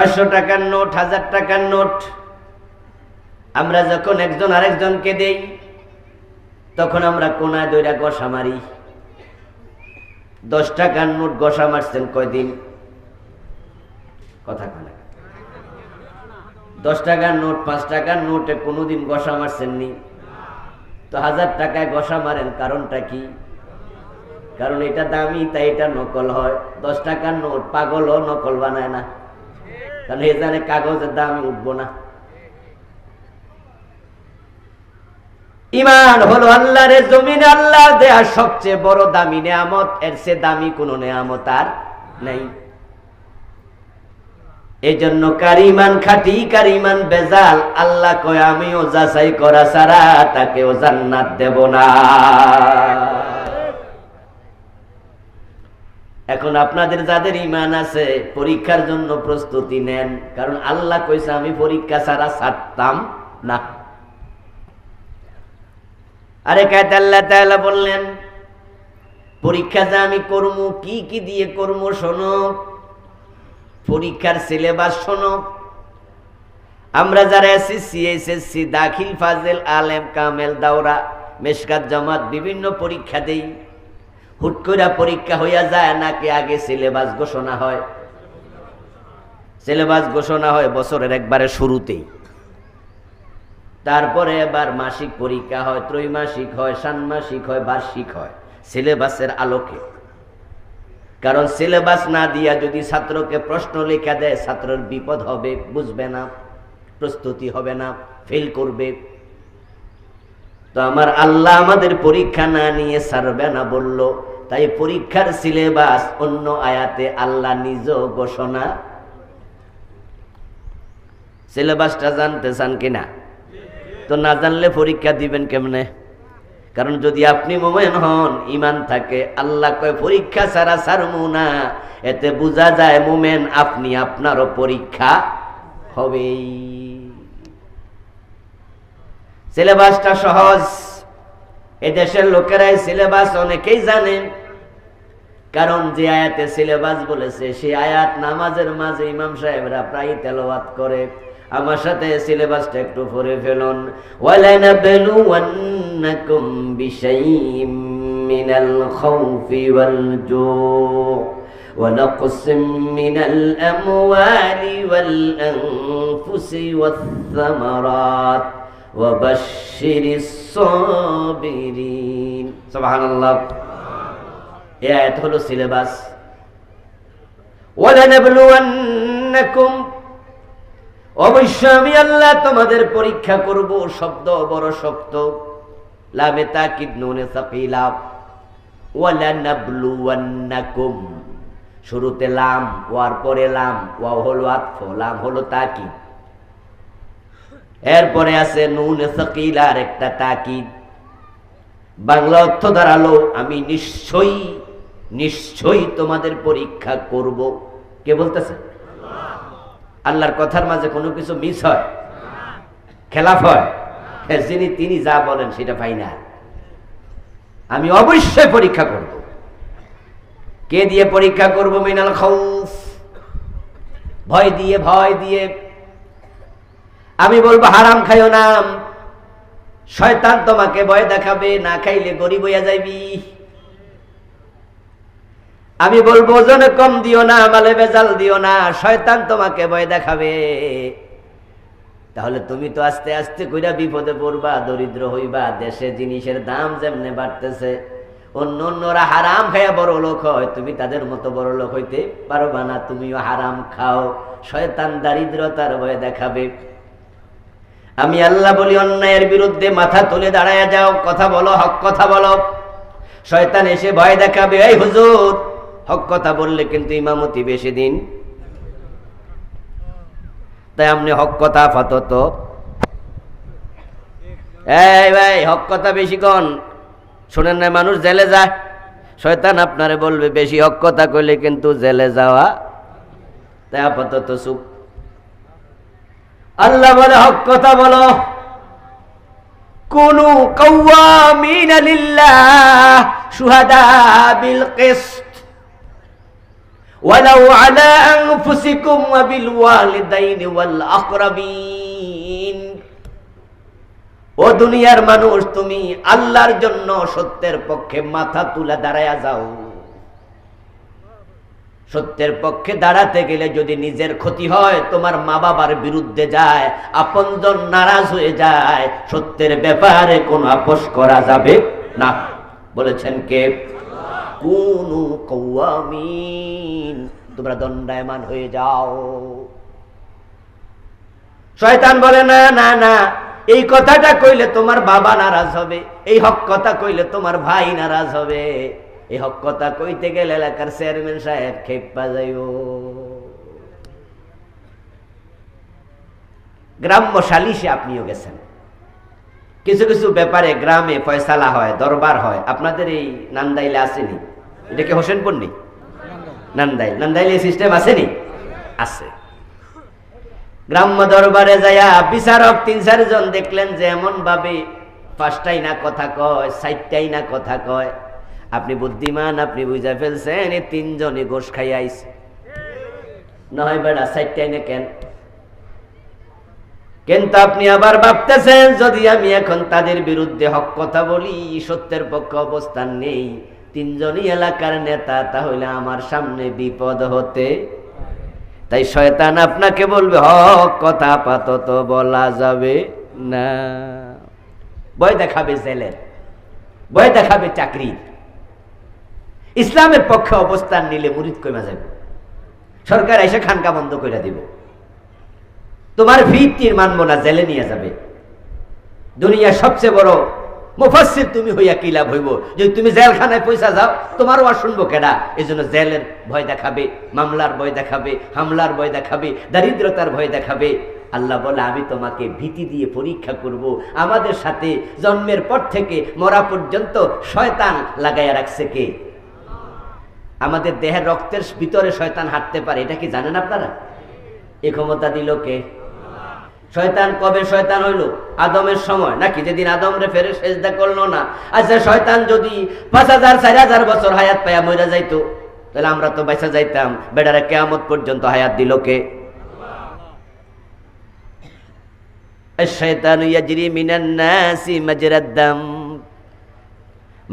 পাঁচশো টাকার নোট, হাজার টাকার নোট। আমরা যখন একজন আরেকজনকে দেই, তখন আমরা কোনায় দইরা গসা মারি। দশ টাকার নোট গসা মারছেন কয়দিন? কথা কয় দশ টাকার নোট, পাঁচ টাকার নোটে কোনোদিন গসা মারছেন নি তো হাজার টাকায় গসা মারেন কারণটা কি? কারণ এটা দামি, তাই এটা নকল হয়। দশ টাকার নোট পাগলও নকল বানায় না। কারণ এ জানে কাগজের দামই উঠবো না। ইমান হলো আল্লাহরে, জমিনে আল্লাহ দেয়া সবচেয়ে বড় দামি নেয়ামত। এর সে দামি কোনো নেয়ামত আর নেই। এই জন্য কার ইমান খাটি, কার ইমান বেজাল, আল্লাহ কয় আমি আমিও যাচাই করা ছাড়া তাকেও জান্নাত দেব না। এখন আপনাদের যাদের ইমান আছে, পরীক্ষার জন্য প্রস্তুতি নেন। কারণ আল্লাহ কইছে, আমি পরীক্ষা ছাড়া ছাড়তাম না। আরে কায়তে আল্লাহ তাআলা বললেন, পরীক্ষা যে আমি করব কি কি দিয়ে করব শোনো। পরীক্ষার সিলেবাস শোনো। আমরা যারা এসএসসি এসএসসি দাখিল ফাজেল, আলেম, কামেল, দাওরা, মেশকাত, জামাত, বিভিন্ন পরীক্ষা দেই। হুট করে পরীক্ষা হইয়া যায় নাকি আগে সিলেবাস ঘোষণা হয়? সিলেবাস ঘোষণা হয় বছরের একবারে শুরুতেই। তারপরে এবার মাসিক পরীক্ষা হয়, ত্রৈমাসিক হয়, ষান্মাসিক হয়, বার্ষিক হয়, সিলেবাসের আলোকে। কারণ সিলেবাস না দিয়া যদি ছাত্রকে প্রশ্ন লেখা দেয়, ছাত্রের বিপদ হবে, বুঝবে না, প্রস্তুতি হবে না, ফেল করবে। তো আমার আল্লাহ আমাদের পরীক্ষা না নিয়ে সারবে না বলল তাই পরীক্ষার সিলেবাস অন্য আয়াতে আল্লাহ নিজ ঘোষণা। সিলেবাসটা জানতে চান কিনা তো না জানলে পরীক্ষা দিবেন কেমনে? কারণ যদি আপনি মোমেন হন ইমান থাকে, আল্লাহ কয়, পরীক্ষা ছাড়া সারমু না। এতে বোঝা যায় মোমেন আপনি আপনারও পরীক্ষা হবেই। সিলেবাসটা সহজ। এদেশের লোকেরাই সিলেবাস অনেকেই জানেন কারণ যে আয়াতে সিলেবাস বলেছে সেই আয়াত নামাজের মাঝে ইমাম সাহেবরা প্রায় তেলাওয়াত করে আমার সাথে সিলেবাসটা একটু পড়ে ফেলুন ওয়ালানাবলুওয়ান্নাকুম বিশাইইম মিনাল খাউফি ওয়াল জু' ونقص من الأموال والأنفس والثمرات وبشر الصابرين سبحان الله এ আয়াত হলো সিলেবাস। ওয়ালানাবলুওয়ান্নাকুম অবশ্য আমি আল্লাহ তোমাদের পরীক্ষা করব শব্দ বড় শক্ত। লামে তাকিদ নুনে সাকিলা। ওয়ালানাবলুওয়ান্নাকুম, শুরুতে লাম, ওয়ার পরে লাম ওয়া হলো আতফ, লাম হলো তাকিদ। এরপরে আছে নুন সাকিলা আর একটা তাকিদ। বাংলা অর্থ দাঁড়াল, আমি নিশ্চয়ই নিশ্চয়ই তোমাদের পরীক্ষা করব। কে বলতেছে? আল্লাহর কথার মাঝে কোনো কিছু মিস হয়? খেলাফ হয়? হ্যাঁ, যিনি তিনি যা বলেন সেটা পাই না। আমি অবশ্যই পরীক্ষা করব। কে দিয়ে পরীক্ষা করব? মিনাল খৌফ ভয় দিয়ে ভয় দিয়ে। আমি বলব হারাম খাইও না। শয়তান তোমাকে ভয় দেখাবে না খাইলে গরিব হইয়া যাইবি। আমি বলব, ওজনে কম দিও না, মালে বেজাল দিও না, শয়তান তোমাকে ভয় দেখাবে। তাহলে তুমি তো আস্তে আস্তে কইরা বিপদে পড়বা, দরিদ্র হইবা, দেশে জিনিসের দাম যেমনে বাড়তেছে, অন্য অন্যরা হারাম খাইয়া বড় লোক হয়, তুমি তাদের মতো বড় লোক হইতে পারবা না, তুমিও হারাম খাও, শয়তান দারিদ্রতার ভয় দেখাবে। আমি আল্লাহ বলি, অন্যায়ের বিরুদ্ধে মাথা তুলে দাঁড়ায় যাও, কথা বলো, হক কথা বলো। শয়তান এসে ভয় দেখাবে, এই হুজুর হক কথা বললে কিন্তু ইমামতি বেশি দিন। তাই আপনি হক কথা আপাতত। এই ভাই, হক কথা বেশি কন? শোনেন না মানুষ জেলে যায়। শয়তান আপনারে বলবে, বেশি হক কথা কইলে কিন্তু জেলে যাওয়া তাই আপাতত চুপ। আল্লাহ বলে, হক কথা বলো। কোন কওয়ামিন লিল্লাহ সুহাদা বিল কিসত। ওয়ালাউ আলা আনফুসিকুম ওয়া বিল ওয়ালিদাইনি ওয়াল আকরাবিন। ও দুনিয়ার মানুষ, তুমি আল্লাহর জন্য সত্যের পক্ষে মাথা তুলে দাঁড়ায়া যাও। সত্যের পক্ষে দাঁড়াতে গেলে যদি নিজের ক্ষতি হয়, তোমার মা বাবার বিরুদ্ধে যায়, আপনজন নারাজ হয়ে যায়, সত্যের ব্যাপারে কোনো আপোষ করা যাবে না। বলেছেন কে? তোমরা দণ্ডায়মান হয়ে যাও। শয়তান বলে, না না না, এই কথাটা কইলে তোমার বাবা নারাজ হবে, এই হক কথা কইলে তোমার ভাই নারাজ হবে। এই হক কথা কইতে গেলে এলাকার চেয়ারম্যান সাহেব খেপা যাইও গ্রাম্য সালিশে আপনিও গেছেন। কিছু কিছু ব্যাপারে গ্রামে ফয়সালা হয়, দরবার হয়। আপনাদের এই নান্দাইলে আসেনি? এটা কি হোসেনপুর নেই নান্দাইল। নান্দাইলে সিস্টেম আসেনি? আছে। গ্রাম্য দরবারে যাইয়া বিচারক তিন চারজন দেখলেন যে এমন ভাবে পাঁচটাই না কথা কয় সাইটটাই না কথা কয়। আপনি বুদ্ধিমান, আপনি বুঝা ফেলছেন, এই তিনজনই গোস খাই আইছে। নয় বেড়া সাইটটাই না কেন? কিন্তু আপনি আবার ভাবতেছেন, যদি আমি এখন তাদের বিরুদ্ধে হক কথা বলি, সত্যের পক্ষে অবস্থান নেই তিনজনই এলাকার নেতা, তাহলে আমার সামনে বিপদ হতে। তাই শয়তান আপনাকে বলবে, হক, কথা আপাতত বলা যাবে না। ভয় দেখাবে জেলের, ভয় দেখাবে চাকরির। ইসলামের পক্ষে অবস্থান নিলে মুরিদ কমে যাবে সরকার এসে খানকা বন্ধ করে দিব। তোমার ভিত্তির মানবো না, জেলে নিয়ে যাবে। দুনিয়ার সবচেয়ে বড় মুফাসির তুমি হইয়া কি লাভ হইব? যদি তুমি জেলখানায় পয়সা যাও, তোমারও আর শুনব কেডা? এই জন্য জেলের ভয় দেখাবে, মামলার ভয় দেখাবে, হামলার ভয় দেখাবে, দারিদ্রতার ভয় দেখাবে। আল্লাহ বলে, আমি তোমাকে ভীতি দিয়ে পরীক্ষা করব। আমাদের সাথে জন্মের পর থেকে মরা পর্যন্ত শয়তান লাগাইয়া রাখছে কে? আমাদের দেহের রক্তের ভিতরে শয়তান হাঁটতে পারে, এটা কি জানেন আপনারা? এ ক্ষমতা দিল কে? শয়তান কবে শয়তান হইল? আদমের সময়। নাকি যেদিন আদম রে ফেরে সেজদা করল না আচ্ছা শয়তান যদি পাঁচ হাজার, চার হাজার বছর হায়াত পায়া মরে যাইতো, তাহলে আমরা তো বেঁচে যাইতাম। বেটারা কেয়ামত পর্যন্ত হায়াত দিল কে?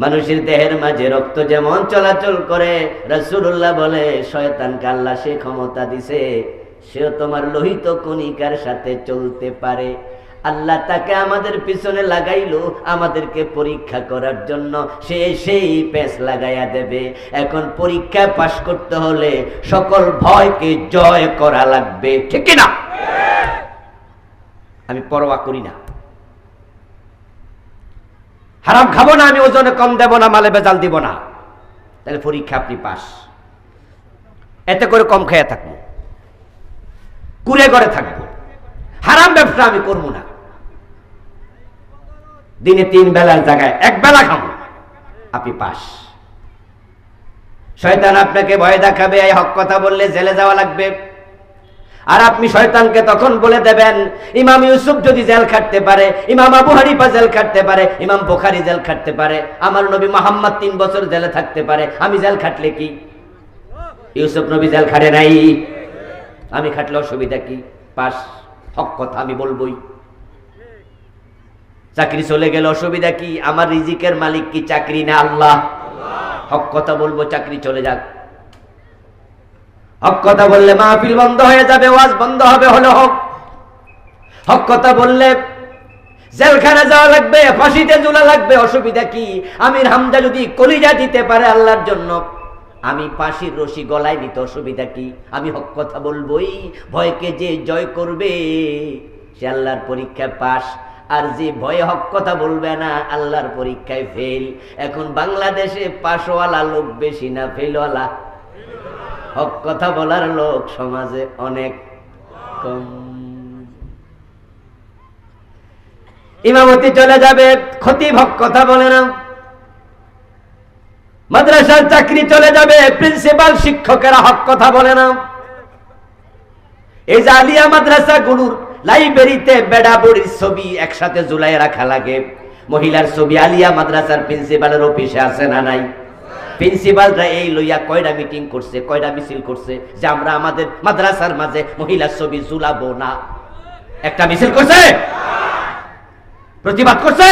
মানুষের দেহের মাঝে রক্ত যেমন চলাচল করে, রাসূলুল্লাহ বলে শয়তান আল্লাহ সে ক্ষমতা দিছে। সেও তোমার লোহিত কণিকার সাথে চলতে পারে। আল্লাহ তাকে আমাদের পিছনে লাগাইলো, আমাদেরকে পরীক্ষা করার জন্য। সে সেই পেস লাগাইয়া দেবে। এখন পরীক্ষা পাশ করতে হলে সকল ভয়কে জয় করা লাগবে। ঠিক না আমি পরোয়া করি না। হারাম খাব না, আমি ওজনে কম দেব না, মালে বেজাল দিব না। তাহলে পরীক্ষা আপনি পাস। এতে করে কম খেয়ে থাকব। কুড়ে করে থাকব। হারাম ব্যবসা আমি করব না। দিনে তিন বেলার জায়গায় এক বেলা খাব। আপনি পাস। শয়তান আপনাকে ভয় দেখাবে, এই হক কথা বললে জেলে যাওয়া লাগবে। আর আপনি শয়তানকে তখন বলে দেবেন, ইমাম ইউসুফ যদি জেল খাটতে পারে, ইমাম আবু হানিফা জেল খাটতে পারে, ইমাম বোখারি জেল খাটতে পারে, আমার নবী মোহাম্মদ তিন বছর জেলে থাকতে পারে, আমি জেল খাটলে কি? ইউসুফ নবী জেল খাটে নাই। আমি খাটলে অসুবিধা কি? পাস হক কথা আমি বলবই। চাকরি চলে গেলে অসুবিধা কি? আমার রিজিকের মালিক কি? চাকরি না আল্লাহ। হক কথা বলব, চাকরি চলে যাক। হক কথা বললে মাহফিল বন্ধ হয়ে যাবে, ওয়াজ বন্ধ হবে, হলো হক। হক কথা বললে জেলখানা যাওয়া লাগবে, ফাঁসিতে ঝুলা লাগবে, অসুবিধা কি? আমির হামদা যদি কলিজা দিতে পারে আল্লাহর জন্য আমি ফাঁসির রশি গলায় নিতে, অসুবিধা কি? আমি হক কথা বলবোই, ভয়কে যে জয় করবে, সে আল্লাহর পরীক্ষায় পাশ। আর যে ভয়ে হক কথা বলবে না, আল্লাহর পরীক্ষায় ফেল এখন বাংলাদেশে পাশওয়ালা লোক বেশি না ফেলওয়ালা হক কথা বলার লোক সমাজে অনেক কম। ইমামতি চলে যাবে ক্ষতি হক কথা বলে না। মাদ্রাসার চাকরি চলে যাবে প্রিন্সিপাল শিক্ষকেরা হক কথা বলে না। এই যে আলিয়া মাদ্রাসা গুরুর লাইব্রেরিতে বেড়া বুড়ির ছবি একসাথে ঝুলাই রাখা লাগে। মহিলার ছবি আলিয়া মাদ্রাসার প্রিন্সিপালের অফিসে আছে না নাই? প্রিন্সিপালরা এই লইয়া কয়টা মিটিং করছে কয়টা মিছিল করছে যে আমরা আমাদের মাদ্রাসার মাঝে মহিলার ছবি ঝুলাবো না? একটা মিছিল করছে? প্রতিবাদ করছে?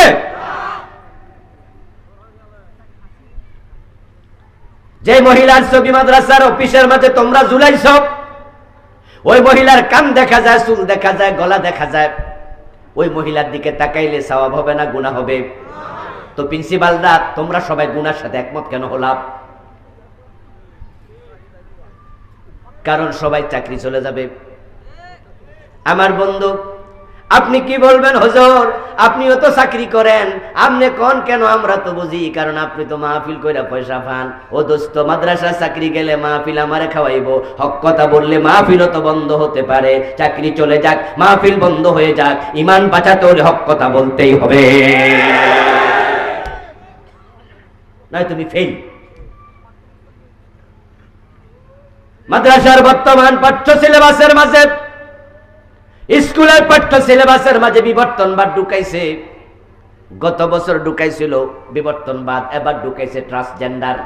যে মহিলার ছবি মাদ্রাসার অফিসের মাঝে তোমরা ঝুলাইছ, ওই মহিলার কান দেখা যায়, চুল দেখা যায়, গলা দেখা যায়। ওই মহিলার দিকে তাকাইলে সওয়াব হবে না, গুনাহ হবে? তো প্রিন্সিপালরা, তোমরা সবাই গুনার সাথে একমত কেন হলাম কারণ সবাই চাকরি চলে যাবে। আমার বন্ধু আপনি কি বলবেন, হজর? আপনিও তো চাকরি করেন। আপনি কোন কেন আমরা তো বুঝি, কারণ আপনি তো মাহফিল কইরা পয়সা পান। ও দোস্ত মাদ্রাসা চাকরি গেলে মাহফিল আমারে খাওয়াইবো। হক কথা বললে মাহফিলও তো বন্ধ হতে পারে। চাকরি চলে যাক, মাহফিল বন্ধ হয়ে যাক। ইমান বাঁচাতে হলে হক কথা বলতেই হবে। নয়, তুমি ফেল মাদ্রাসার বর্তমান পাঠ্য সিলেবাসের মাঝে স্কুলের পাঠ্য সিলেবাসের মাঝে বিবর্তনবাদ ঢুকাইছে। গত বছর ঢুকাইছিল বিবর্তনবাদ এবার ঢুকাইছে ট্রান্সজেন্ডার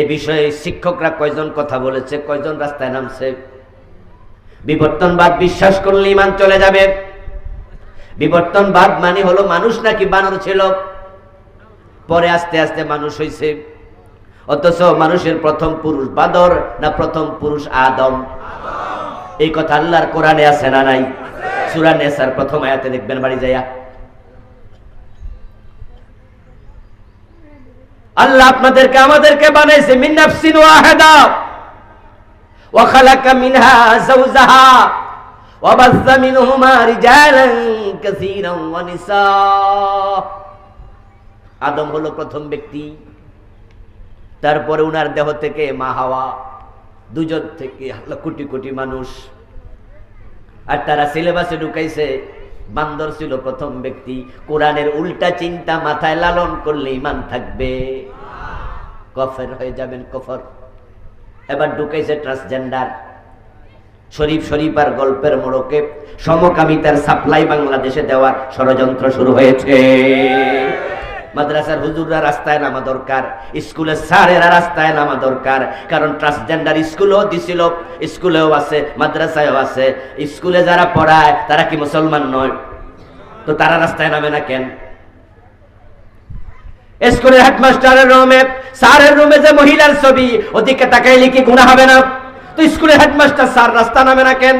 এ বিষয়ে শিক্ষকরা কয়জন কথা বলেছে, কয়জন রাস্তায় নামছে? বিবর্তনবাদ বিশ্বাস করলে ইমান চলে যাবে। বিবর্তনবাদ মানে হলো মানুষ নাকি বানর ছিল? পরে আস্তে আস্তে মানুষ হয়েছে অথচ মানুষের প্রথম পুরুষ বাদর না প্রথম পুরুষ আদম? এই কথা আল্লাহর কোরআনে আছে না নাই? সূরা নেসার প্রথম আয়াতে দেখবেন বাড়ি যাইয়া। আল্লাহ আপনাদেরকে আমাদেরকে বানাইছে, মিন নাফসিন ওয়াহিদা। ওয়া খালাকা মিনহা যাওজাহা। ওয়া বাসসা মিনহুমা রিজালান কাসীরান ওয়া নিসা আদম হলো প্রথম ব্যক্তি। তারপরে উনার দেহ থেকে মা হাওয়া। দুজন থেকে কোটি কোটি মানুষ। আর তারা সিলেবাসে ঢুকাইছে। বান্দর ছিল প্রথম ব্যক্তি। কোরআনের উল্টা চিন্তা মাথায় লালন করলে ইমান থাকবে। কফের হয়ে যাবেন কফর। এবার ঢুকাইছে ট্রান্সজেন্ডার শরীফ শরীফ আর গল্পের মোড়কে সমকামিতার সাপ্লাই বাংলাদেশে দেওয়ার ষড়যন্ত্র শুরু হয়েছে। মাদ্রাসার হুজুররা রাস্তায় নামা দরকার স্কুলের স্যারেরা রাস্তায় নামা দরকার, কারণ ট্রান্সজেন্ডার স্কুলেও দিছিল, স্কুলেও আছে, মাদ্রাসায়ও আছে। স্কুলে যারা পড়ায়, তারা কি মুসলমান নয়? তো তারা রাস্তায় নামে না কেন? স্কুলের হেডমাস্টারের রুমে, স্যারের রুমে যে মহিলার ছবি, ওদিকে তাকাইলে কি গুণা হবে না? তো স্কুলের হেডমাস্টার স্যার রাস্তা নামে না কেন?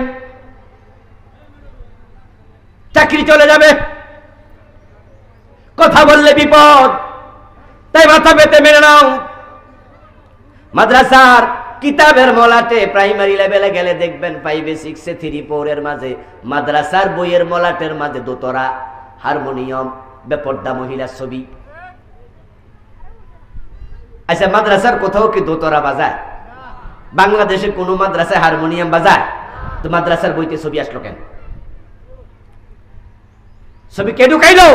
চাকরি চলে যাবে। কথা বললে বিপদ। তাই মাথা পেতে মেনে নাও। মাদ্রাসার কিতাবের মলাটে প্রাইমারি লেভেলে গেলে দেখবেন ফাইভে সিক্সে থ্রি ফোরের মাঝে, মাদ্রাসার বইয়ের মলাটের মাঝে দোতরা হারমোনিয়াম, বেপর্দা মহিলার ছবি। আচ্ছা মাদ্রাসার কোথাও কি দোতরা বাজায়? বাংলাদেশে কোনো মাদ্রাসায় হারমোনিয়াম বাজায়? তো মাদ্রাসার বইতে ছবি আসলো কেন? ছবি কে ঢুকাইলো?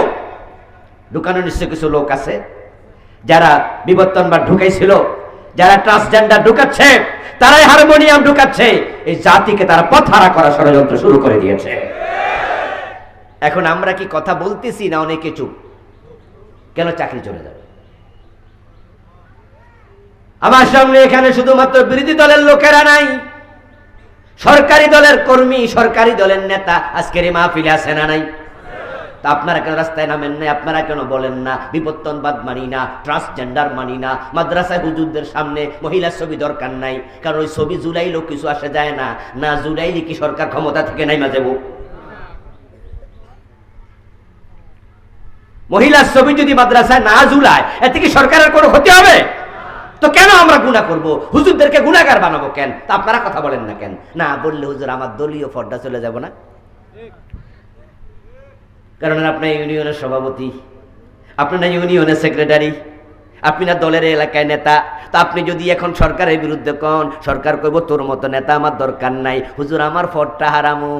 ঢুকানো নিশ্চয় কিছু লোক আছে? যারা বিবর্তন বা ঢুকাইছিল, যারা ট্রান্সজেন্ডার ঢুকাচ্ছে, তারাই হারমোনিয়াম ঢুকাচ্ছে। এই জাতিকে তারা পথহারা করা ষড়যন্ত্র শুরু করে দিয়েছে। এখন আমরা কি কথা বলতেছি না অনেকে চুপ? কেন চাকরি চলে যাবে? আমার সামনে এখানে শুধুমাত্র বিরোধী দলের লোকেরা নাই। সরকারি দলের কর্মী, সরকারি দলের নেতা, আজকের এই মাহফিলে আছে না নাই? তা আপনারা কেন রাস্তায় নামেন না আপনারা কেন বলেন না? বিবর্তনবাদ মানি না ট্রান্সজেন্ডার মানি না, মাদ্রাসায় হুজুরদের সামনে মহিলার ছবি দরকার নাই, কারণ ওই ছবি জুলাইলো কিছু আসে যায় না। না জুলাইলে কি সরকার ক্ষমতা থেকে নাই যাব? মহিলার ছবি যদি মাদ্রাসায় না জুলায়, এতে কি সরকারের কোনো ক্ষতি হবে? তো কেন আমরা গুণা করব? হুজুরদেরকে গুণাগার বানাবো কেন? তা আপনারা কথা বলেন না কেন? না বললে হুজুর, আমার দলীয় ফর্দা চলে যাব না? কারণ আপনার ইউনিয়নের সভাপতি। আপনি না ইউনিয়নের সেক্রেটারি। আপনি না দলের এলাকায় নেতা। তা আপনি যদি এখন সরকারের বিরুদ্ধে কন, সরকার কইব, তোর মতো নেতা আমার দরকার নাই। হুজুর, আমার ফটটা হারামু।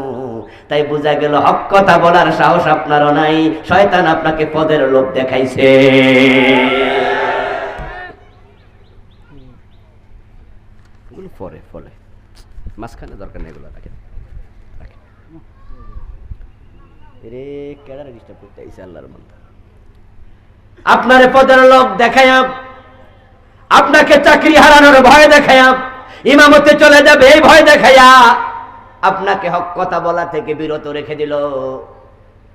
তাই বোঝা গেল, হক কথা বলার সাহস আপনারও নাই। শয়তান আপনাকে পদের লোভ দেখাইছে। পরে ফলে মাঝখানে দরকার নেই এগুলো, রাখেন। রে করতে আল্লাহর আপনার পদের লোক আপনাকে চাকরি হারানোর ভয় ইমামতে চলে যাবে এই ভয় আপনাকে হক কথা বলা থেকে বিরত রেখে দিল।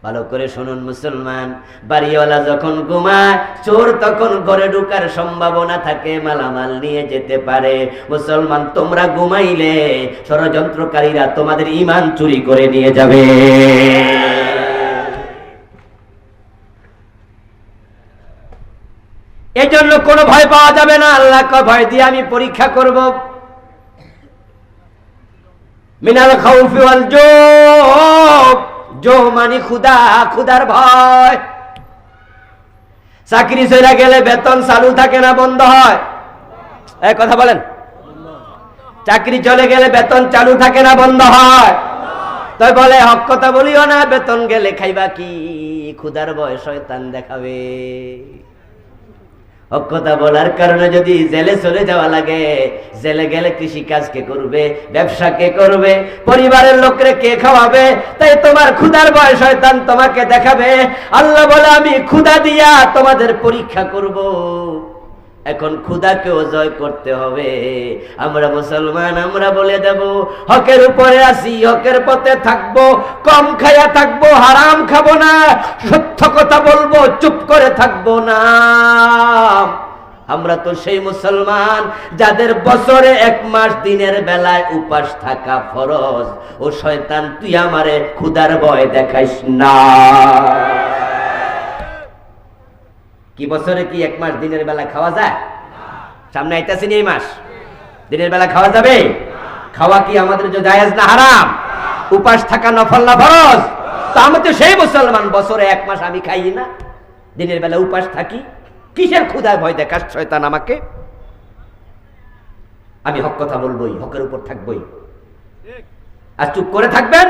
ভালো করে শুনুন মুসলমান, বাড়িওয়ালা যখন ঘুমায়, চোর তখন ঘরে ঢুকার সম্ভাবনা থাকে, মালামাল নিয়ে যেতে পারে। মুসলমান, তোমরা ঘুমাইলে ষড়যন্ত্রকারীরা তোমাদের ইমান চুরি করে নিয়ে যাবে। এই জন্য কোনো ভয় পাওয়া যাবে না। আল্লাহ ভয় দিয়ে আমি পরীক্ষা করব। মিনাল খাউফি ওয়াল জো জো মানে খুদা খুদার ভয়। চাকরি চলে গেলে বেতন চালু থাকে না, বন্ধ হয়। এই কথা বলেন। চাকরি চলে গেলে বেতন চালু থাকে না, বন্ধ হয়। তাই বলে, হক কথা বলিও না, বেতন গেলে খাইবা কি? খুদার ভয় শয়তান দেখাবে। অক্ষতা বলার কারণে যদি জেলে চলে যাওয়া লাগে, জেলে গেলে কৃষি কাজ কে করবে, ব্যবসা কে করবে, পরিবারের লোকরে কে খাওয়াবে তাই তোমার ক্ষুধার বয়স শয়তান তোমাকে দেখাবে আল্লাহ বলে, আমি ক্ষুধা দিয়া তোমাদের পরীক্ষা করব। এখন ক্ষুধাকেও জয় করতে হবে। আমরা মুসলমান, আমরা বলে দেব, হকের উপরে আসি, হকের পথে থাকব, কম খাইয়া থাকব, হারাম খাব না, সত্য কথা বলব, চুপ করে থাকব না। আমরা তো সেই মুসলমান, যাদের বছরে এক মাস দিনের বেলায় উপাস থাকা ফরজ। ও শয়তান, তুই আমারে ক্ষুধার ভয় দেখাইস না। কি বছরে কি এক মাস দিনের বেলা খাওয়া যায়? সামনে আইতাছি এই মাস? দিনের বেলা খাওয়া যাবে? খাওয়া কি আমাদের যে জায়েজ না হারাম? উপাস থাকা নফল না ফরজ? তো আমি তো সেই মুসলমান, বছরে এক মাস আমি খাই না। দিনের বেলা উপাস থাকি। কিসের ক্ষুধায় ভয় দেখাস শয়তান আমাকে? আমি হক কথা বলবোই, হকের উপর থাকবই। আর চুপ করে থাকবেন?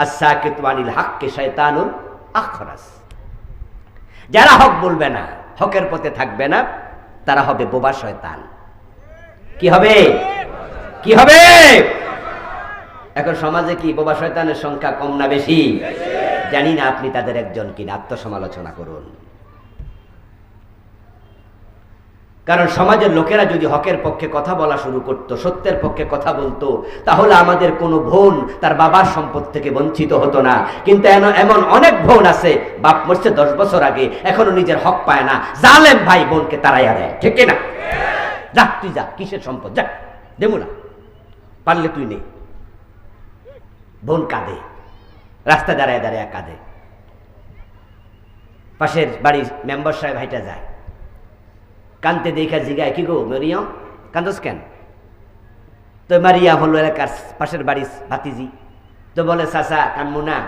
আর সাকিত ওয়ানিল হাক্কে শয়তানুল আখরাস। যারা হক বলবে না, হকের পথে থাকবে না, তারা হবে বোবা শয়তান। কি হবে? কি হবে? এখন সমাজে কি বোবা শয়তানের সংখ্যা কম না বেশি? জানি না আপনি তাদের একজন কিনা, আত্মসমালোচনা করুন। কারণ সমাজের লোকেরা যদি হকের পক্ষে কথা বলা শুরু করত, সত্যের পক্ষে কথা বলতো, তাহলে আমাদের কোনো বোন তার বাবার সম্পদ থেকে বঞ্চিত হতো না। কিন্তু এমন অনেক বোন আছে, বাপ মরছে দশ বছর আগে, এখনও নিজের হক পায় না। জালেম ভাই বোনকে তারাইয়া দেয়, ঠিক না যা, তুই যা, কিসের সম্পদ? যা দেবো না পারলে তুই নেই বোন কাঁদে রাস্তা দাঁড়ায় দাঁড়ায় কাঁদে। পাশের বাড়ির মেম্বার সাহেব হাইটা যায়। কানতে দেখা জিগায়, কি গো মরিয়ম কান্দস কেন? তো মারিয়া হলো এলাকার পাশের বাড়ির ভাতিজি। তো বলে, চাচা, কানমু না।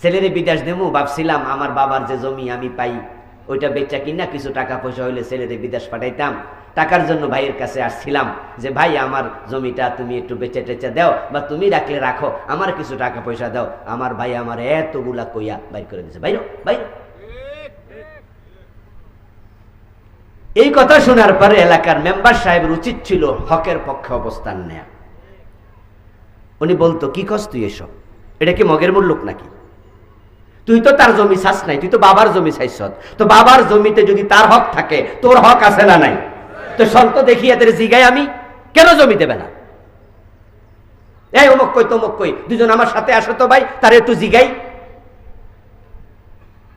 ছেলেরে বিদেশ দেবো ভাবছিলাম আমার বাবার যে জমি আমি পাই, ওইটা বেচা কিনা, কিছু টাকা পয়সা হইলে ছেলেরে বিদেশ পাঠাইতাম। টাকার জন্য ভাইয়ের কাছে আসছিলাম যে, ভাই, আমার জমিটা তুমি একটু বেচে টেচে দাও বা তুমি রাখলে রাখো, আমার কিছু টাকা পয়সা দাও। আমার ভাই আমার এতগুলা কইয়া বাইর করে দিছে। বাইর বাইর। এই কথা শোনার পরে এলাকার মেম্বার সাহেবের উচিত ছিল হকের পক্ষে অবস্থান নেয়া। উনি বলতো, কি কস তুই এসব? এটা কি মগের মূল্যক নাকি? তুই তো তার জমি চাস নাই, তুই তো বাবার জমি চাইছ তো বাবার জমিতে যদি তার হক থাকে, তোর হক আছে না নাই? তো সন্ত দেখি এদের জিগাই আমি, কেন জমি দেবে না? এই অমুক কই, তমুক কই, দুজন আমার সাথে আসো তো ভাই, তার একটু জিগাই।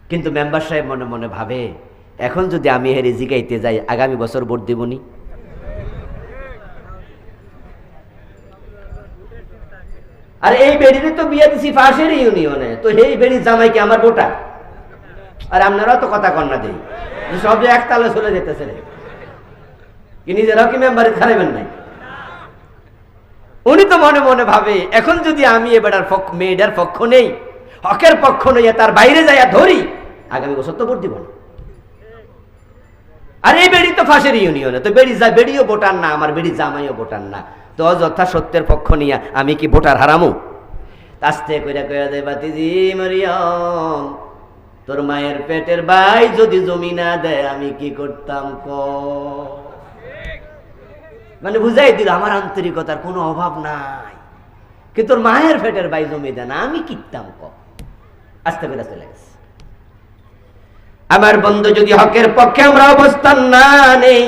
কিন্তু মেম্বার সাহেব মনে মনে ভাবে এখন যদি আমি হেরে জিগাইতে যাই, আগামী বছর ভোট দেবনি? আর এই বেড়িতে তো বিয়ে দিছি পাশের ইউনিয়নে। তো এই বেড়ির জামাই কি আমার ভোটার? আর আপনারাও তো কথা কন্যা দেই। সব যে একতালে চলে যেতেছে কি নিজেরাও কি মেম্বারে খারাইবেন নাই? উনি তো মনে মনে ভাবে, এখন যদি আমি এবার মেয়েটার পক্ষ নেই, হকের পক্ষ নেই তার বাইরে যাইয়া ধরি, আগামী বছর তো ভোট দিব না। আর এই বেড়ি তো ফাঁসের ইউনিয়নে তো বেড়ি যা, বেড়িও ভোটার না, আমার বেড়ি জামাইও ভোটার না। তো অযথা সত্যের পক্ষ নিয়ে আমি কি ভোটার হারামু? আস্তে কইরা কইরা দে বাতিজি মরিয়ম, তোর মায়ের পেটের ভাই যদি জমি না দেয়, আমি কি করতাম ক? মানে বুঝাই দিল, আমার আন্তরিকতার কোনো অভাব নাই। কিন্তু তোর মায়ের পেটের ভাই জমি দেয় না, আমি কিনতাম ক? আস্তে করে চলে গেছে। আমার বন্ধু যদি হকের পক্ষে আমরা অবস্থান না নেই,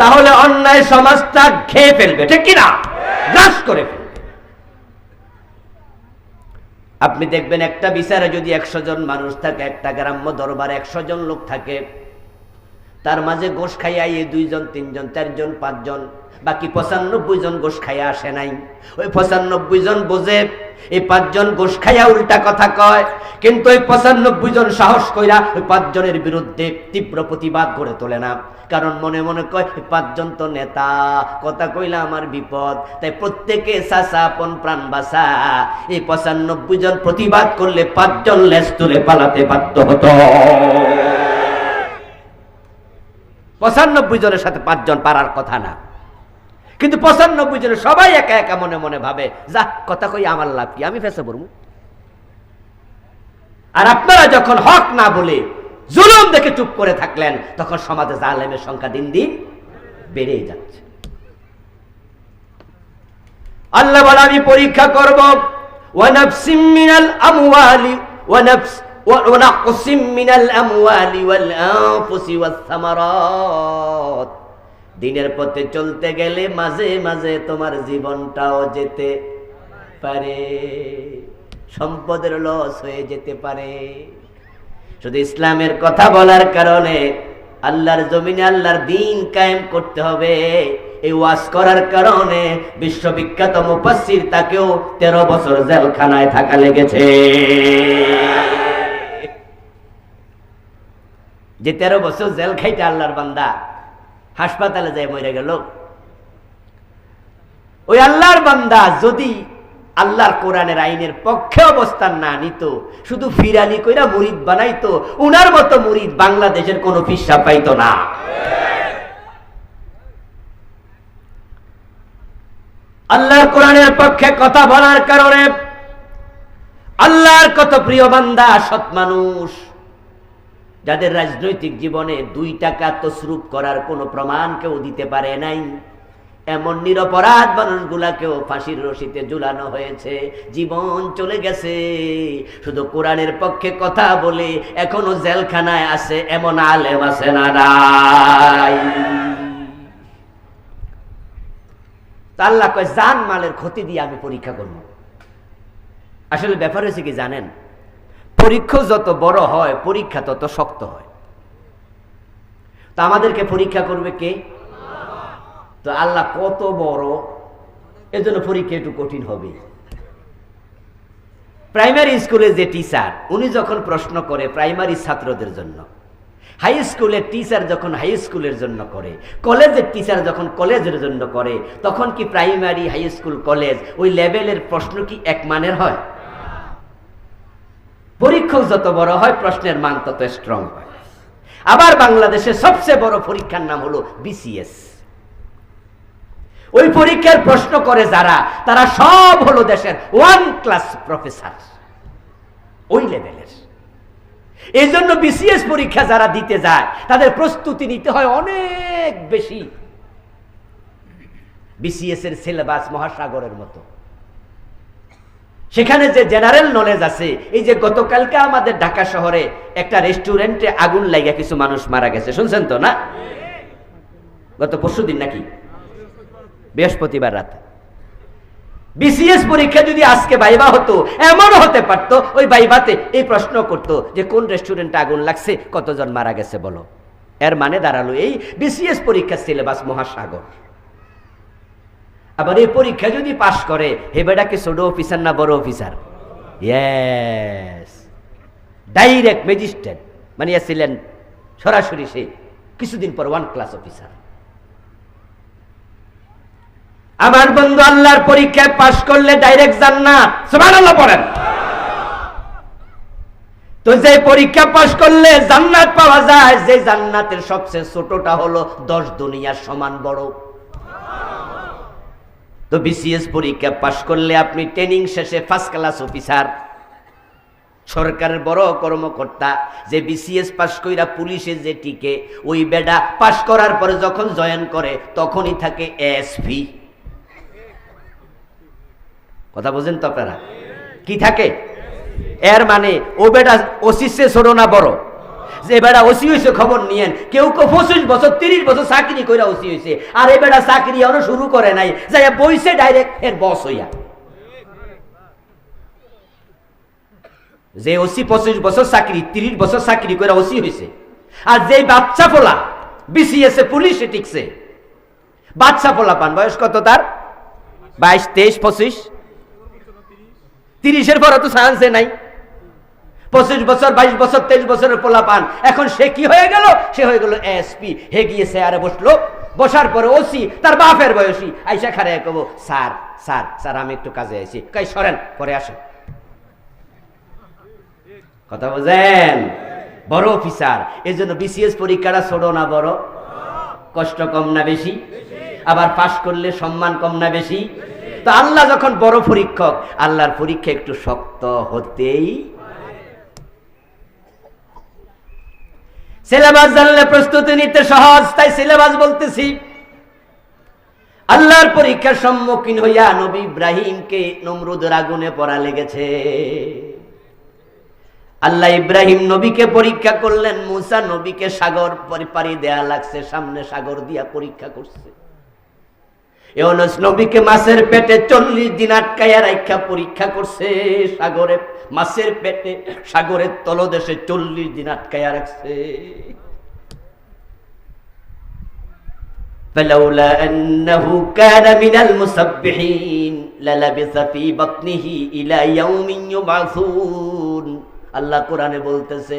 তাহলে অন্যায় সমাজটা খেয়ে ফেলবে, ঠিক কিনা? গ্রাস করে আপনি দেখবেন একটা বিচারে যদি একশো জন মানুষ থাকে, একটা গ্রাম্য দরবার একশো জন লোক থাকে, তার মাঝে গোশ খাইয়া দুইজন, তিনজন, চারজন, পাঁচজন বাকি পঁচানব্বই জন গোশ খাইয়া আসে নাই। ওই পঁচানব্বই জন বোঝে, এই পাঁচজন গোশ খাইয়া উল্টা কথা কয়, কিন্তু ওই পঁচানব্বই জন সাহস কইরা ওই পাঁচজনের বিরুদ্ধে তীব্র প্রতিবাদ গড়ে তোলে না। কারণ মনে মনে কয় পাঁচজন তো নেতা, কথা কইলা আমার বিপদ। তাই প্রত্যেকে সাসা আপন, প্রাণ বাসা এই পঁচানব্বই জন প্রতিবাদ করলে পাঁচজন লেজ তুলে পালাতে বাধ্য হতো। পঁচানব্বই জনের সাথে পাঁচজন পারার কথা না। কিন্তু পঁচানব্বই জনের সবাই একা একা মনে মনে ভাবে, যা, কথা কই, আমার লাভ কি? আমি ফেসে পড়ব। আর আপনারা যখন হক না বলে জুলুম দেখে চুপ করে থাকলেন, তখন সমাজে জালেমের সংখ্যা দিন দিন বেড়েই যাচ্ছে। আল্লাহ বলে, আমি পরীক্ষা করব ওয়ানাফসিম মিনাল আমওয়ালি ওয়ানাফস ওয়ানাকসিম দিনের পথে চলতে গেলে মাঝে মাঝে তোমার জীবনটাও যেতে পারে। সম্পদের লস হয়ে যেতে পারে। শুধু ইসলামের কথা বলার কারণে আল্লাহর জমিনে আল্লাহর দিন কায়েম করতে হবে। এই ওয়াজ করার কারণে বিশ্ববিখ্যাত মুফাসসির তাকেও তেরো বছর জেলখানায় থাকা লেগেছে। যে তেরো বছর জেল খাইতে আল্লাহর বান্দা হাসপাতালে যায় মরে গেল। ওই আল্লাহর বান্দা যদি আল্লাহর কোরআনের আইনের পক্ষে অবস্থান না নিত, শুধু ফিরানি কইরা মুরিদ বানাইতো, উনার মতো মুরিদ বাংলাদেশের কোনো পিসা পাইতো না। আল্লাহর কোরআনের পক্ষে কথা বলার কারণে আল্লাহর কত প্রিয় বান্দা, সৎ মানুষ। যাদের রাজনৈতিক জীবনে দুই টাকা তসরুপ করার কোনো প্রমাণ কেউ দিতে পারে নাই। এমন নিরপরাধ মানুষগুলাকেও ফাঁসির রশিতে ঝুলানো হয়েছে। জীবন চলে গেছে। শুধু কোরআনের পক্ষে কথা বলে এখনও জেলখানায় আছে এমন আলেম আছে না আল্লাহ কয় জান মালের ক্ষতি দিয়ে আমি পরীক্ষা করব। আসলে ব্যাপার হয়েছে কি জানেন? পরীক্ষা যত বড় হয়, পরীক্ষা তত শক্ত হয়। তো আমাদেরকে পরীক্ষা করবে কে? তো আল্লাহ কত বড়, এজন্য পরীক্ষা একটু কঠিন হবে। প্রাইমারি স্কুলে যে টিচার, উনি যখন প্রশ্ন করে প্রাইমারি ছাত্রদের জন্য, হাই স্কুলের টিচার যখন হাই স্কুলের জন্য করে, কলেজের টিচার যখন কলেজের জন্য করে, তখন কি প্রাইমারি, হাই স্কুল, কলেজ, ওই লেভেলের প্রশ্ন কি এক মানের হয়? পরীক্ষক যত বড় হয়, প্রশ্নের মান তত স্ট্রং হয়। আবার বাংলাদেশের সবচেয়ে বড় পরীক্ষার নাম হলো বিসিএস ওই পরীক্ষার প্রশ্ন করে যারা, তারা সব হলো দেশের ওয়ান ক্লাস প্রফেসর ওই লেভেলের এই জন্য বিসিএস পরীক্ষা যারা দিতে যায়, তাদের প্রস্তুতি নিতে হয় অনেক বেশি। বিসিএস এর সিলেবাস মহাসাগরের মতো। সেখানে যে জেনারেল নলেজ আছে, এই যে গতকালকে আমাদের ঢাকা শহরে একটা রেস্টুরেন্টে আগুন লাগা কিছু মানুষ মারা গেছে। শুনছেন তো না? গত পরশু দিন নাকি? বৃহস্পতিবার রাতে। বিসিএস পরীক্ষা যদি আজকে বাইবা হতো, এমনও হতে পারত, ওই বাইবাতে এই প্রশ্ন করত যে কোন রেস্টুরেন্টে আগুন লাগছে, কতজন মারা গেছে বলো। এর মানে দাঁড়াল এই বিসিএস পরীক্ষার সিলেবাস মহাসাগর। আবার এই পরীক্ষা যদি পাশ করে, হে বেটা কি ছোট অফিসার না বড় অফিসার ডাইরেক্ট ম্যাজিস্ট্রেট মানে ছিলেন সরাসরি সে কিছুদিন পর ওয়ান ক্লাস অফিসার আমার বন্ধু আল্লাহর পরীক্ষায় পাশ করলে ডাইরেক্ট যান জান্নাত। সুবহানাল্লাহ পড়েন। তো যে পরীক্ষা পাশ করলে জান্নাত পাওয়া যায়, যে জান্নাতের সবচেয়ে ছোটটা হলো দশ দুনিয়ার সমান বড়। তো বিসিএস পরীক্ষা পাশ করলে আপনি ট্রেনিং শেষে ফার্স্ট ক্লাস অফিসার সরকারের বড় কর্মকর্তা, যে বিসিএস পাশ কইরা পুলিশে যে টিকে, ওই বেডা পাশ করার পরে যখন জয়েন করে, তখনই থাকে এসপি কথা বুঝেন তো আপনারা? কি থাকে? এর মানে ও বেটা ওসিসে ছোট না বড়? যে বেড়া ওসি হয়েছে খবর নিয়েন। কেউ কেউ পঁচিশ বছর, তিরিশ বছর চাকরি করে ওসি হয়েছে আর এ বেড়া চাকরি আরও শুরু করে নাই যাই বইছে ডাইরেক্ট এর বস হইয়া। যে ওসি পঁচিশ বছর চাকরি, তিরিশ বছর চাকরি করে ওসি হয়েছে আর যে বাচ্চা পোলা বিসিএস পুলিশে টিকছে। বাচ্চা পোলা পান, বয়স কত তার? বাইশ, তেইশ, পঁচিশ? তিরিশের পর তো সায়েন্সে নাই। পঁচিশ বছর, বাইশ বছর, তেইশ বছরের পোলা পান এখন সে কি হয়ে গেল? সে হয়ে গেল এসপি। হে গিয়ে চেয়ারে বসল। বসার পরে ওসি, তার বাপের বয়সী। আইসা খারে কব, স্যার স্যার স্যার, আমি একটু কাজে আইছি। কাই সরেন, পরে আসেন। কথা বোঝেন? বড় অফিসার। এই জন্য বিসিএস পরীক্ষাটা ছোট না বড়। কষ্ট কম না বেশি। আবার পাশ করলে সম্মান কম না বেশি। তো আল্লাহ যখন বড় পরীক্ষক, আল্লাহর পরীক্ষা একটু শক্ত হতেই সিলেবাস জানলে প্রস্তুতি নিতে সহজ, তাই সিলেবাস বলতেছি। আল্লাহর পরীক্ষার সম্মুখীন হইয়া নবী ইব্রাহিমকে নমরুদের আগুনে পড়া লেগেছে। আল্লাহ ইব্রাহিম নবীকে পরীক্ষা করলেন, মুসা নবীকে সাগর পারি দেয়া লাগছে, সামনে সাগর দিয়া পরীক্ষা করছে। ইউনুস নবীকে মাছের পেটে চল্লিশ দিন আটকাইয়া রাখা পরীক্ষা করছে সাগরে মাছের পেটে সাগরের তলদেশে চল্লিশ দিন আটকাইয়া রাখছে فلولا أنه كان من المسبحين للبث في بطنه إلى يوم يبعثون আল্লাহ কোরআনে বলতেছে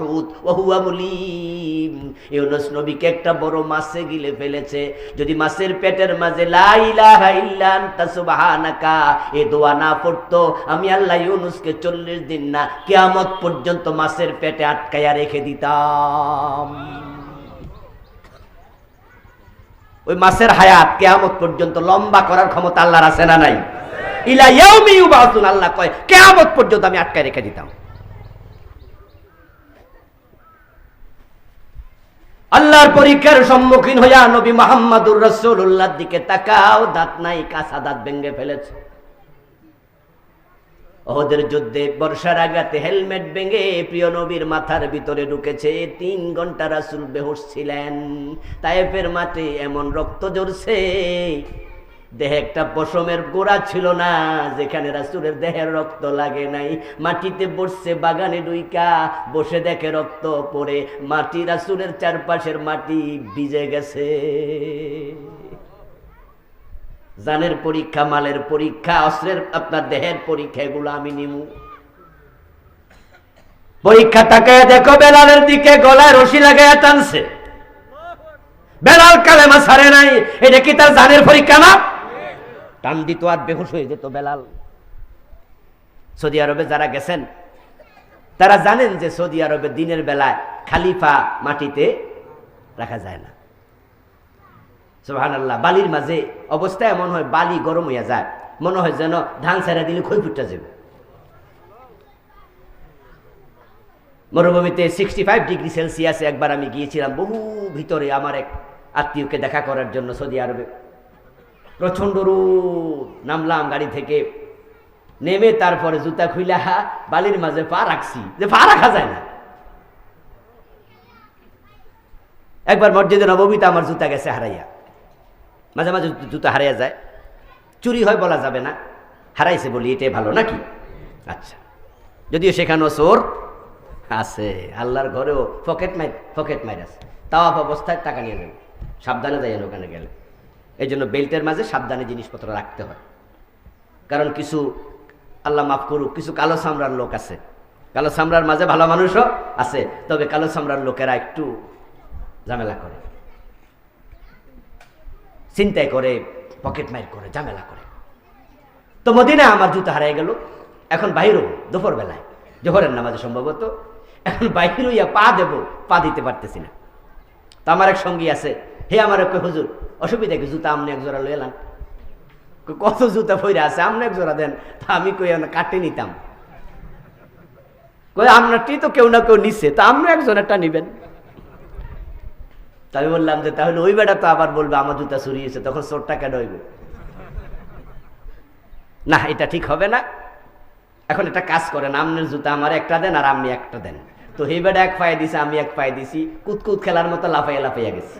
হুত ওয়া হুয়া মুলিম। ইউনুস নবীকে একটা বড় মাছে গিলে ফেলেছে। যদি মাছের পেটের মাঝে এ দোয়া না পড়তো, আমি আল্লাহ ইউনুসকে 40 দিন না, কিয়ামত পর্যন্ত মাছের পেটে আটকায়া রেখে দিতাম। ওই মাছের হায়াত কেয়ামত পর্যন্ত লম্বা করার ক্ষমতা আল্লাহর আছে না নাই? আল্লাহ কয় পর্যন্ত আমি আটকায় রেখে দিতাম। আল্লাহর পরীক্ষার সম্মুখীন হইয়া নবী মোহাম্মদুর দিকে তাকাও, দাঁত নাই, কাঁচা দাঁত ভেঙে ফেলেছে। ওদের যুদ্ধে বর্ষার আঘাতে হেলমেট ভেঙে প্রিয় নবীর মাথার ভিতরে ঢুকেছে তিন ঘণ্টা রাসুল বেহুশ ছিলেন। তাইফের মাঠে এমন রক্ত ঝরছে দেহে একটা পশমের গোড়া ছিল না, যেখানে রাসুলের দেহের রক্ত লাগে নাই। মাটিতে বসছে, বাগানে ডুইকা, বসে দেখে রক্ত পড়ে। মাটি রাসুলের চারপাশের মাটি ভিজে গেছে। জানের পরীক্ষা, মালের পরীক্ষা, অস্ত্রের, আপনার দেহের পরীক্ষা, এগুলো আমি নিমু। পরীক্ষা তাকায় দেখো, বেলালের দিকে গলায় রশি লাগাইয়া টানছে। বেলাল কালেমা ছাড়ে নাই, এটা কি তার জানের পরীক্ষা না? টান দিত আর বেহুশ হয়ে যেত, বেলাল। সৌদি আরবে যারা গেছেন, তারা জানেন যে সৌদি আরবে দিনের বেলায় খালিফা মাটিতে রাখা যায় না। সোহান আল্লাহ বালির মাঝে অবস্থা এমন হয়, বালি গরম হইয়া যায়, মনে হয় যেন ধান ছেড়ে দিলে খই ফুটটা যাবে। মরুভূমিতে সিক্সটি ফাইভ ডিগ্রি সেলসিয়াসে একবার আমি গিয়েছিলাম, বহু ভিতরে আমার এক আত্মীয়কে দেখা করার জন্য সৌদি আরবে। প্রচণ্ড রোদ। নামলাম গাড়ি থেকে। নেমে তারপরে জুতা খুইলা বালির মাঝে পা রাখছি, যে পা রাখা যায় না। একবার মসজিদে নবমীতে আমার জুতা গেছে হারাইয়া। মাঝে মাঝে জুতা হারাইয়া যায়। চুরি হয় বলা যাবে না। হারাইছে বলি, এটাই ভালো নাকি? আচ্ছা। যদিও সেখানেও চোর আছে। আল্লাহর ঘরেও পকেট মাইর পকেট মাইর আছে তাওয়াফ অবস্থায় টাকা নিয়ে যাবে। সাবধানে যাই ওখানে গেলে। এই জন্য বেল্টের মাঝে সাবধানে জিনিসপত্র রাখতে হয়। কারণ কিছু, আল্লাহ মাফ করুক, কিছু কালো সামরার লোক আছে। কালো সামরার মাঝে ভালো মানুষও আছে, তবে কালো সামরার লোকেরা একটু ঝামেলা করে। চিন্তায় করে, পকেট মাইর করে, ঝামেলা করে। তো মদিনা আমার জুতো হারিয়ে গেল। এখন বাইরও দুপুর বেলায় জোহরের নামাজে সম্ভবত। এখন বাইর হইয়া পা দেব, পা দিতে পারতেছি না। তো আমার এক সঙ্গী আছে হে আমার এক হুজুর, অসুবিধা কি? জুতা আমনি এক জোড়া লই এলাম। কত জুতা ফইরা আছে? আমনে এক জোড়া দেন। তা আমি কই কাটে নিতাম। কই আপনারটি তো কেউ না কেউ নিচ্ছে তা আপনি একজন একটা নিবেন। তা আমি বললাম যে, তাহলে ওই বেটা তো আবার বলবে, আমার জুতা চুরিয়েছে তখন চোরটা কেন হইব? না, এটা ঠিক হবে না। এখন একটা কাজ করেন, আমনের জুতা আমার একটা দেন আর আপনি একটা দেন। তো এই বেটা এক পায়ে দিছে, আমি এক পায়ে দিছি, কুতকুত খেলার মতো লাফাইয়া লাফাইয়া গেছি।